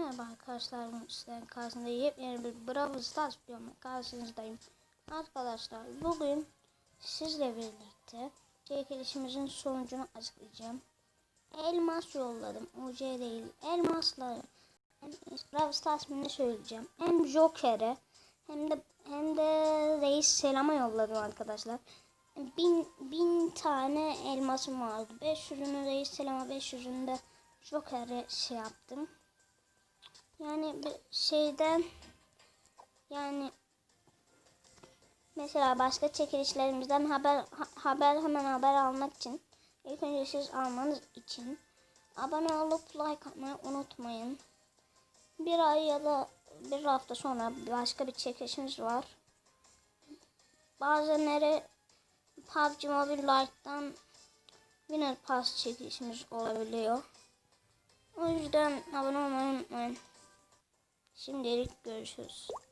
Merhaba arkadaşlar, sizlerin karşısında yepyeni bir Bravo Stars videomla karşınızdayım. Arkadaşlar bugün sizle birlikte çekilişimizin sonucunu açıklayacağım. Elmas yolladım, UC değil, elmasları. Hem Bravo Stars ne söyleyeceğim. Hem Joker'e hem de hem de Reis Selam'a yolladım arkadaşlar. Bin, bin tane elmasım vardı. 500'ünü Reis Selam'a 500'ünü de Joker'e şey yaptım. Yani bir şeyden yani mesela başka çekilişlerimizden haber ha- haber hemen haber almak için ilk önce siz almanız için abone olup like atmayı unutmayın. Bir ay ya da bir hafta sonra başka bir çekilişimiz var. Bazenleri PUBG Mobile Lite'dan Winner Pass çekilişimiz olabiliyor. O yüzden abone olmayı unutmayın. Şimdilik görüşürüz.